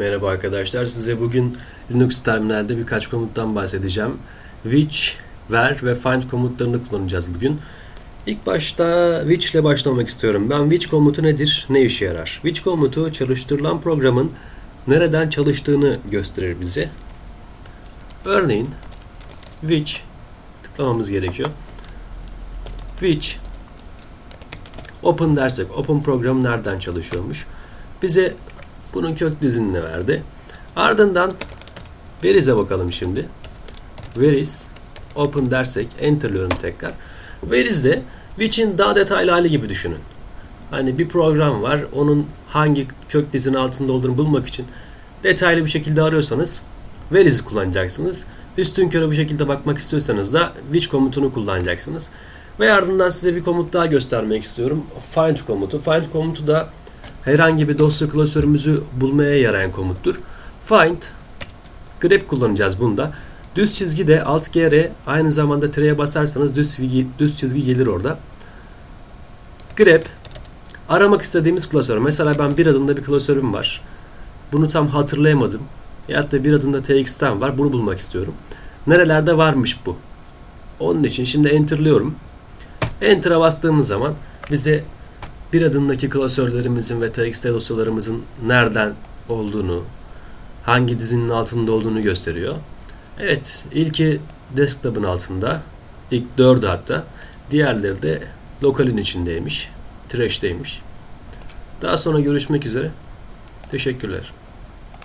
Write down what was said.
Merhaba arkadaşlar. Size bugün Linux terminalde birkaç komuttan bahsedeceğim. Which, where ve find komutlarını kullanacağız bugün. İlk başta which ile başlamak istiyorum. Ben which komutu nedir? Ne işe yarar? Which komutu çalıştırılan programın nereden çalıştığını gösterir bize. Örneğin which tıklamamız gerekiyor. Which open dersek open program nereden çalışıyormuş? Bize bunun kök dizinini verdi. Ardından Veris'e bakalım şimdi. Veris open dersek enterlıyorum tekrar. Veris'de which'in daha detaylı hali gibi düşünün. Hani bir program var. Onun hangi kök dizinin altında olduğunu bulmak için detaylı bir şekilde arıyorsanız Veris'i kullanacaksınız. Üstün körü bir şekilde bakmak istiyorsanız da which komutunu kullanacaksınız. Ve ardından size bir komut daha göstermek istiyorum. Find komutu. Find komutu da herhangi bir dosya klasörümüzü bulmaya yarayan komuttur. Find grep kullanacağız bunda. Düz çizgi de alt GR aynı zamanda tireye basarsanız düz çizgi, düz çizgi gelir orada. Grep aramak istediğimiz klasör. Mesela ben bir adında bir klasörüm var. Bunu tam hatırlayamadım. Ya da bir adında TX'ten var. Bunu bulmak istiyorum. Nerelerde varmış bu? Onun için şimdi enter'lıyorum. Enter'a bastığımız zaman bize bir adındaki klasörlerimizin ve TXT dosyalarımızın nereden olduğunu, hangi dizinin altında olduğunu gösteriyor. Evet, ilki desktop'ın altında, ilk dördü hatta, diğerleri de lokalin içindeymiş, trash'teymiş. Daha sonra görüşmek üzere. Teşekkürler.